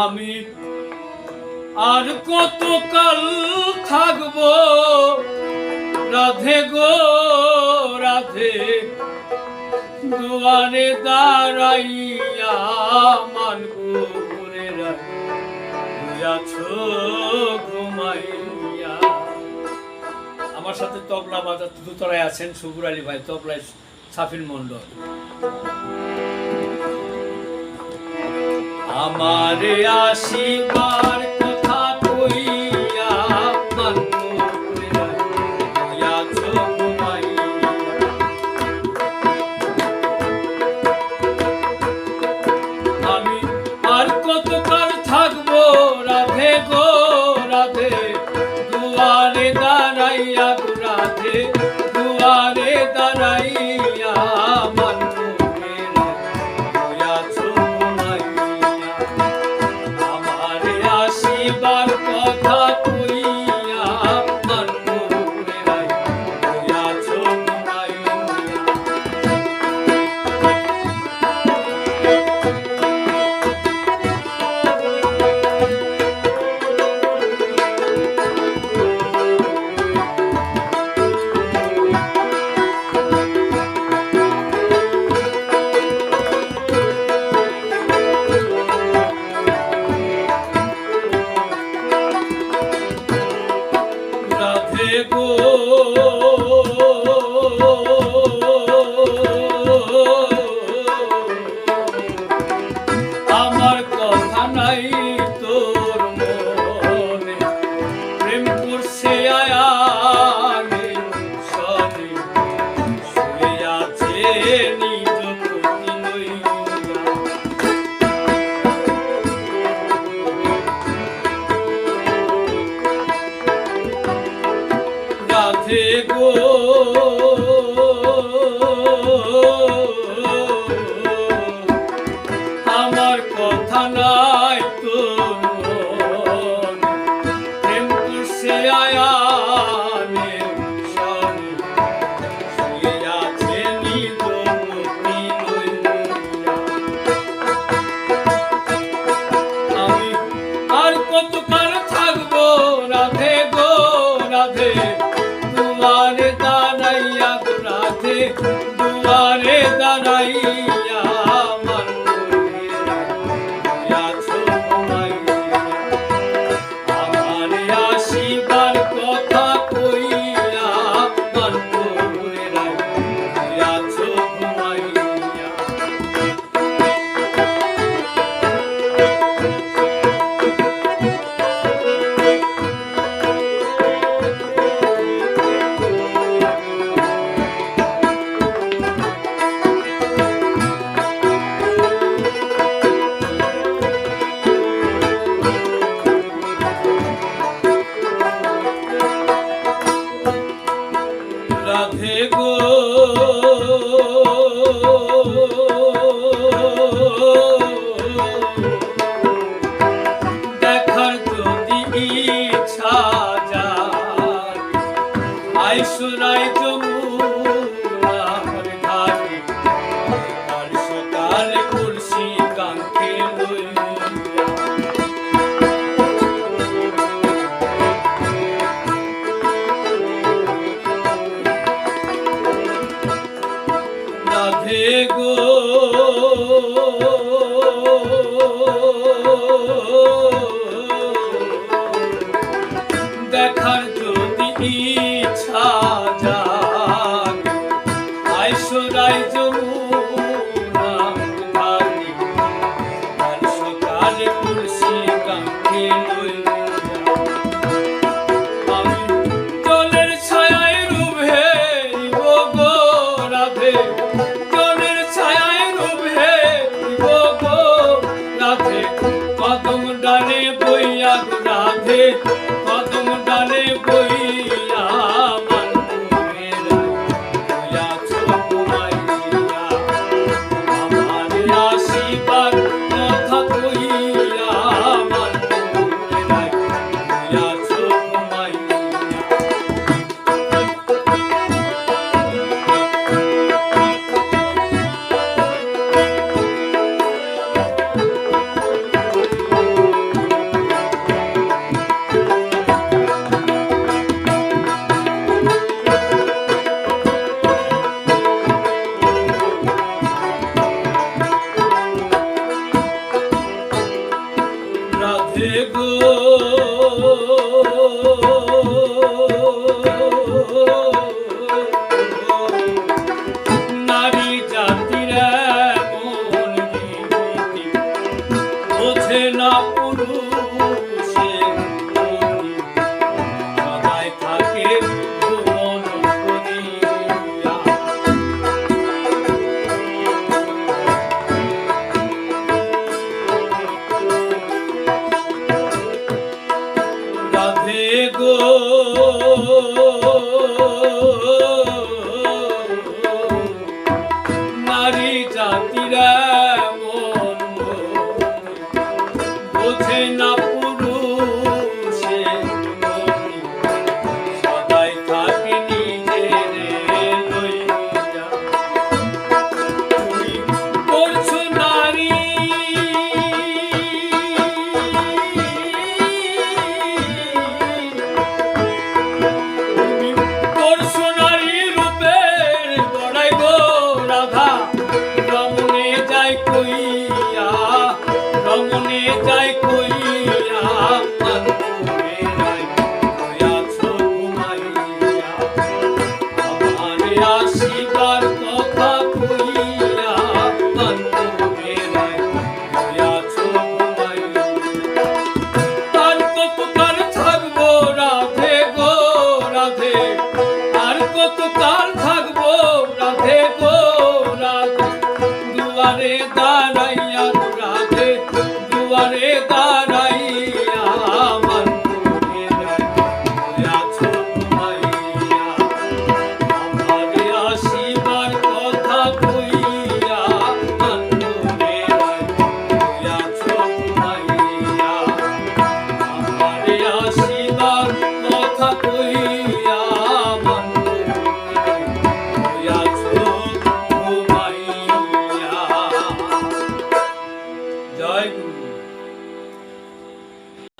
আমি আর কত কাল থাকব? রাধে গো, রাধে। দুয়ারে দাঁড়াইয়া মানব করে আমার সাথে তবলা বাজার দুতলায় আছেন সুগুর আলী ভাই, তবলায় সাফিন মন্ডল আমার আশীর্বাদ বাজে গো। আমার কথা নাই তো আয়া গো ー